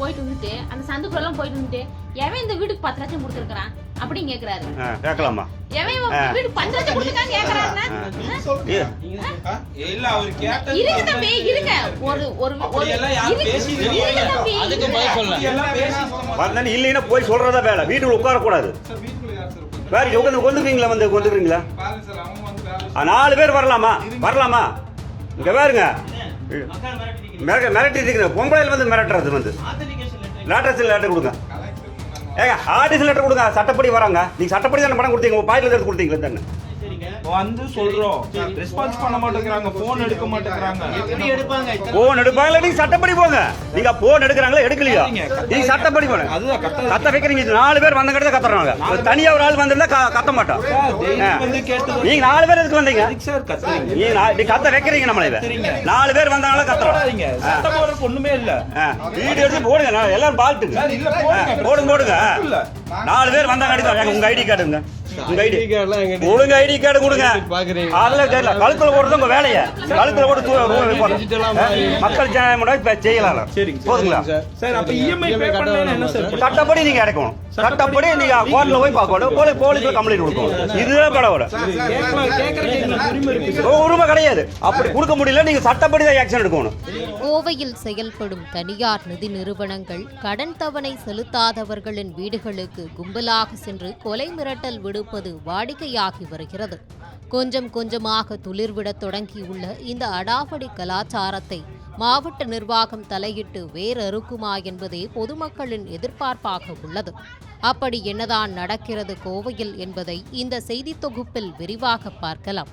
போயிட்டு வந்துட்டு அந்த சந்துக்குள்ள எல்லாம் போயிட்டு வந்துட்டு எவன் இந்த வீட்டுக்கு பத்து லட்சம் கொடுத்துருக்கான் அப்படின்னு கேக்குறாரு. கேட்கலாமா? எவன் இவன் வீட்டுக்கு பத்து லட்சம் கொடுத்துருக்கான்னு கேக்குறாருன்னா இல்ல அவர் இருங்க தம்பி இருங்க. ஒரு ஒரு ஒரு இருங்க தம்பி. அதுக்கு. பதில் சொல்ல. எல்லாம் பேசி வந்தேன்னு இல்லைன்னா போய் சொல்றதா வேலை. வீட்டுக்குள்ள சார் உட்கார்ந்து? வேற உட்காந்து கொண்டுக்கிறீங்களா வந்து கொண்டுக்கிறீங்களா நாலு பேர் வரலாமா? வரலாமா? இங்க பாருங்க. மிரட்ட மிரட்டி இருக்கிற பொம்பளையில் வந்து மிரட்டுறது வந்து. லேட்டஸ்ட் லெட்டர் கொடுங்க. ஏங்க ஆர்டிஸ்ட் லெட்டர் கொடுங்க சட்டப்படி வராங்க. நீங்கள் சட்டப்படி தானே பணம் கொடுத்தீங்க உங்கள் பாயில் எடுத்து கொடுத்தீங்களே தானே? வந்து சொல்றோம். ரெஸ்பான்ஸ் பண்ண மாட்டேங்கிறாங்க போன் எடுக்க மாட்டேங்கிறாங்க எப்படி எடுப்பாங்க? போன் எடுப்பாங்களா? நீங்க சட்டப்படி போங்க. நீங்க போன் எடுக்கிறாங்களா எடுக்கலையா? நீங்க சட்டப்படி போங்க. அதுதான் கத்த வைக்கிறீங்க. இது நாலு பேர் வந்த கிட்ட கத்துறாங்க தனியா ஒரு ஆள் வந்திருந்தா கத்த மாட்டோம். நீங்க நாலு பேர் எதுக்கு வந்தீங்க? கத்துறீங்க. நீங்க கத்த வைக்கிறீங்க நம்மள. நாலு பேர் வந்தாங்களா சட்டம் போடுறதுக்கு ஒண்ணுமே இல்ல. ஆ, வீடியோ எடுத்து போடுங்க நான் எல்லாரும் பாத்துங்க போடுங்க. போடுங்க நாலு பேர் வந்தாங்க உங்க ஐடி கார்டுங்க உங்க ஐடி ஒழுங்க ஐடி கார்டு கொடுங்க. அதுல தெரியல. கழுத்துல போடுறது உங்க வேலைய. கழுத்துல போட்டு மக்கள் ஜனமுறை இப்ப செய்யலாம் சரிங்க போதுங்களா? சார். சார் அப்ப இஎம்ஐ பே பண்ணா என்ன சார்? சட்டப்படி நீங்க அடைக்கணும். சட்டப்படி நீங்க கோர்ட்ல போய் பார்க்கணும். போலீஸ் போலீஸ்ல கம்ப்ளைண்ட் கொடுக்கணும். இதுதான் கடவுள் உரிமை கிடையாது. அப்படி கொடுக்க முடியல நீங்க சட்டப்படி தான் ஆக்ஷன் எடுக்கணும். கோவையில் செயல்படும் தனியார் நிதி நிறுவனங்கள் கடன் தவணை செலுத்தாதவர்களின் வீடுகளுக்கு கும்பலாக சென்று கொலை மிரட்டல் கொடுப்பது வாடிக்கையாகி வருகிறது. கொஞ்சம் கொஞ்சமாக துளிர்விடத் தொடங்கியுள்ள இந்த அடாவடி கலாச்சாரத்தை மாவட்ட நிர்வாகம் தலையிட்டு வேறறுக்குமா என்பதே பொதுமக்களின் எதிர்பார்ப்பாக உள்ளது. அப்படி என்னதான் நடக்கிறது கோவையில் என்பதை இந்த செய்தித் தொகுப்பில் விரிவாக பார்க்கலாம்.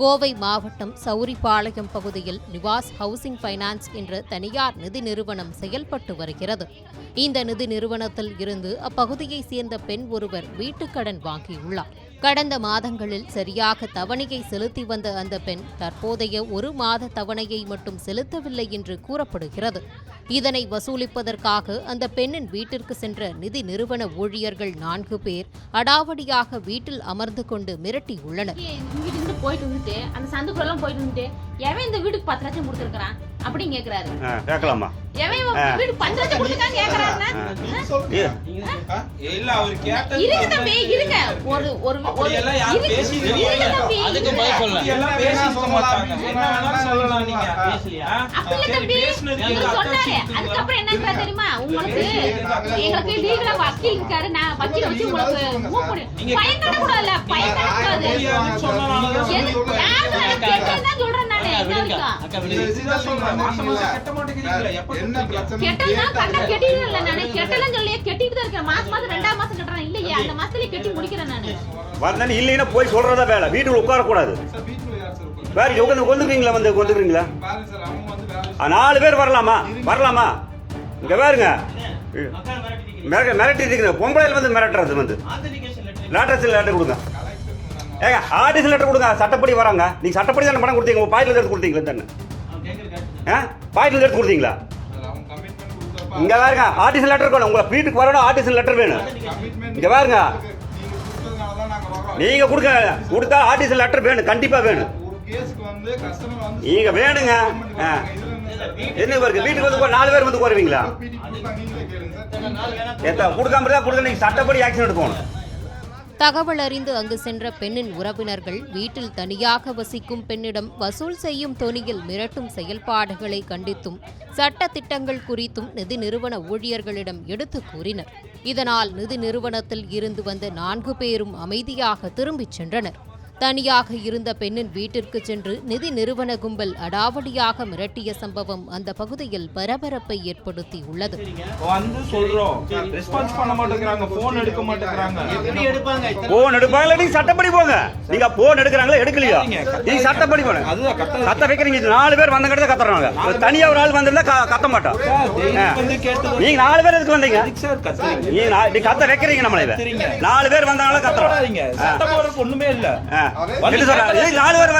கோவை மாவட்டம் சௌரிபாளையம் பகுதியில் நிவாஸ் ஹவுசிங் ஃபைனான்ஸ் என்ற தனியார் நிதி நிறுவனம் செயல்பட்டு வருகிறது. இந்த நிதி நிறுவனத்தில் இருந்து அப்பகுதியைச் சேர்ந்த பெண் ஒருவர் வீட்டுக்கடன் வாங்கியுள்ளார். கடந்த மாதங்களில் சரியாக தவணையை செலுத்தி வந்த அந்த பெண் தற்போதைய ஒரு மாத தவணையை மட்டும் செலுத்தவில்லை என்று கூறப்படுகிறது. இதனை வசூலிப்பதற்காக அந்த பெண்ணின் வீட்டிற்கு சென்ற நிதி நிறுவன ஊழியர்கள் நான்கு பேர் அடாவடியாக வீட்டில் அமர்ந்து கொண்டு மிரட்டியுள்ளனர் இங்கிட்டு இருந்து போயிட்டு வந்துட்டு அந்த சந்துக்குள்ள எல்லாம் போயிட்டு வந்துட்டு எவன் இந்த வீட்டுக்கு பத்து லட்சம் கொடுத்துருக்கான் அப்படின்னு கேக்குறாரு. கேட்கலாமா? எவன் இல்ல அவர் கேட்டது இருங்க தம்பி இருங்க. ஒரு ஒரு ஒரு யாரும் இருங்க தம்பி அதுக்கு எல்லாம் மாட்டாங்க. என்ன வேணாலும் சொல்லலாம். நீங்க இல்ல தம்பி. சொன்னாரு. என்ன தெரியுமா? உங்களுக்கு எங்களுக்கு லீகலா வக்கீல் இருக்காரு. நான் வக்கீல வச்சு உங்களுக்கு மூவ் பண்ணி நீங்க பயன்பட கூடாதுல்ல. பயன்பட கூடாது. முடியாதுன்னு சொன்னனாலதான் எது- சொல்றேன். யாரு நான் கேட்டதான் சொல்றேன் நானு அக்கா இன்ன வந்தேன்னு இல்லைன்னா போய் சொல்றதா வேலை. வீட்டுக்குள்ள உட்காரக்கூடாது? வேற உட்காந்து கொண்டுக்கிறீங்களா வந்து கொண்டுக்கிறீங்களா நாலு பேர் வரலாமா? வரலாமா? இங்க பாருங்க. மிரட்ட மிரட்டி இருக்கிற பொம்பளையில் வந்து மிரட்டுறது வந்து. லேட்டஸ்ட் லெட்டர் கொடுங்க. ஏங்க ஆர்டிஸ்ட் லெட்டர் கொடுங்க சட்டப்படி வராங்க. நீங்க சட்டப்படி தானே பணம் கொடுத்தீங்க உங்க பாயில எடுத்து கொடுத்தீங்களா தானே ஆ பாயில எடுத்து கொடுத்தீங்களா? இங்க பாருங்க ஆர்டிஸ்ட் லெட்டர் வேணும் உங்க வீட்டுக்கு வரணும் ஆர்டிஸ்ட் லெட்டர் வேணும். இங்க பாருங்க. நீங்க கொடுத்ததுனால தான் நாங்க வரோம் நீங்க கொடுக்க கொடுத்தா ஆர்டிஸ்ட் லெட்டர் வேணும் கண்டிப்பா வேணும். நீங்க வேணுங்க. என்ன இருக்கு வீட்டுக்கு வந்து நாலு பேர் வந்து கோருவீங்களா நீங்களே கொடுக்காம இருந்தா கொடுக்க நீங்க சட்டப்படி ஆக்ஷன் எடுக்கணும் தகவல் அறிந்து அங்கு சென்ற பெண்ணின் உறவினர்கள் வீட்டில் தனியாக வசிக்கும் பெண்ணிடம் வசூல் செய்யும் தொனியில் மிரட்டும் செயல்பாடுகளை கண்டித்தும் சட்ட திட்டங்கள் குறித்தும் நிதி நிறுவன ஊழியர்களிடம் எடுத்து கூறினர். இதனால் நிதி நிறுவனத்தில் இருந்து வந்த நான்கு பேரும் அமைதியாக திரும்பிச் சென்றனர். தனியாக இருந்த பெண்ணின் வீட்டிற்கு சென்று நிதி நிறுவன கும்பல் அடாவடியாக மிரட்டிய சம்பவம் அந்த பகுதியில் பரபரப்பை ஏற்படுத்தியுள்ளது. வந்து சொல்றோம். ரெஸ்பான்ஸ் பண்ண மாட்டேங்கிறாங்க போன் எடுக்க மாட்டேங்கிறாங்க. எப்படி எடுப்பாங்க? போன் எடுப்பாங்களா? நீங்க சட்டப்படி போங்க. நீங்க போன் எடுக்கிறாங்களா எடுக்கலையா? நீங்க சட்டப்படி போங்க. அதுதான் கத்த கத்த வைக்கிறீங்க இது நாலு பேர் வந்த கிட்ட கத்துறாங்க. தனியா ஒரு ஆள் வந்திருந்தா கத்த மாட்டோம். நீங்க நாலு பேர் எதுக்கு வந்தீங்க? எதுக்கு சார் கத்துறீங்க? நீங்க கத்த வைக்கிறீங்க நம்மள. நாலு பேர் வந்தாங்களா கத்துறோம். ஒண்ணுமே இல்ல. நாலு பேர்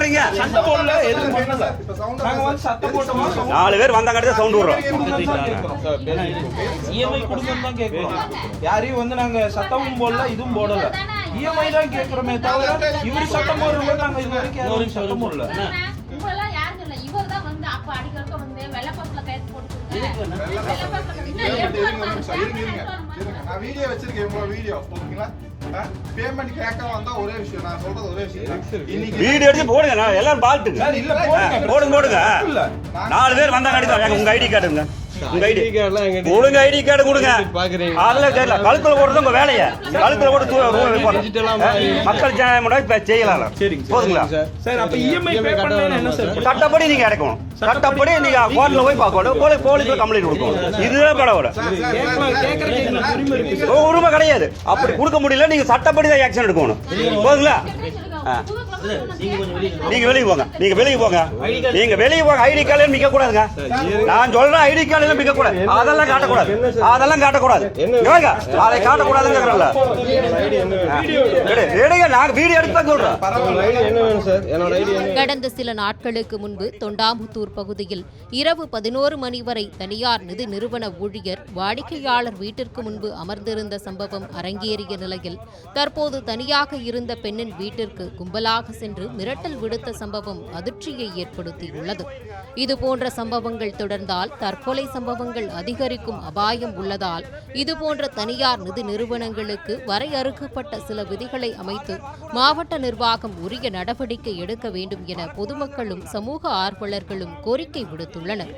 போட்டோமா? நாலு பேர் வந்தாங்க சவுண்ட் விடுறோம். இஎம்ஐ கொடுங்கன்னு தான் கேக்குறோம். யாரையும் வந்து நாங்க சட்டமும் போடல இதுவும் போடல. இஎம்ஐ தான் கேக்குறோமே தவிர இவரு சட்டம் போடுறோம் நாங்க இது வரைக்கும் யாரும் சட்டம் போடல நான் வீடியோ வச்சிருக்கேன் வீடியோ. ஓகேங்களா? பேமெண்ட் கேட்க வந்தா ஒரே விஷயம். நான் சொல்றது ஒரே விஷயம் தான். இன்னைக்கு வீடியோ எடுத்து போடுங்க நான் எல்லாரும் இல்ல போடுங்க போடுங்க நாலு பேர் வந்தா நடித்தோம் உங்க ஐடி கார்டுங்க உங்க ஐடி கார்டு கொடுங்க. அதெல்லாம் தெரியல. கழுத்துல போடுறது உங்க வேலையை. கழுத்துல போட்டு. மக்கள் இப்ப செய்யலாம். போதுங்களா? சார். சார் அப்ப இஎம்ஐ பே பண்ணலன்னா என்ன சார்? சட்டப்படி நீங்க அடைக்கணும். சட்டப்படி நீங்க கோர்ட்ல போய் பார்க்கணும். போலீஸ் போலீஸ்ல கம்ப்ளைண்ட் கொடுக்கணும். இதுதான் எங்களுக்கு உரிமை கிடையாது. அப்படி கொடுக்க முடியல நீங்க சட்டப்படி தான் ஆக்ஷன் எடுக்கணும் போதுங்களா. நீங்க வெளியே நில்லுங்க. நீங்க வெளியே போங்க. நீங்க வெளியே போங்க. நீங்க வெளியே போங்க. ஐடி கார்டு மிக்க கூடாதுங்க நான் சொல்றேன் ஐடி கார்டு மிக்க கூடாது அதெல்லாம் காட்டக்கூடாது. அதெல்லாம் காட்டக்கூடாது. வாங்க. அதை நாங்க வீடியோ எடுத்து கடந்த சில நாட்களுக்கு முன்பு தொண்டாமுத்தூர் பகுதியில் இரவு பதினோரு மணி வரை தனியார் நிதி நிறுவன ஊழியர் வாடிக்கையாளர் வீட்டிற்கு முன்பு அமர்ந்திருந்த சம்பவம் அரங்கேறிய நிலையில் தற்போது தனியாக இருந்த பெண்ணின் வீட்டிற்கு கும்பலாக சென்று மிரட்டல் விடுத்த சம்பவம் அதிர்ச்சியை ஏற்படுத்தியுள்ளது. இதுபோன்ற சம்பவங்கள் தொடர்ந்தால் தற்கொலை சம்பவங்கள் அதிகரிக்கும் அபாயம் உள்ளதால் இதுபோன்ற தனியார் நிதி நிறுவனங்களுக்கு வரையறுக்கப்பட்ட சில விதிகளை அமைத்து மாவட்ட நிர்வாகம் உரிய நடவடிக்கை எடுக்க வேண்டும் என பொதுமக்களும் சமூக ஆர்வலர்களும் கோரிக்கை விடுத்துள்ளனர்.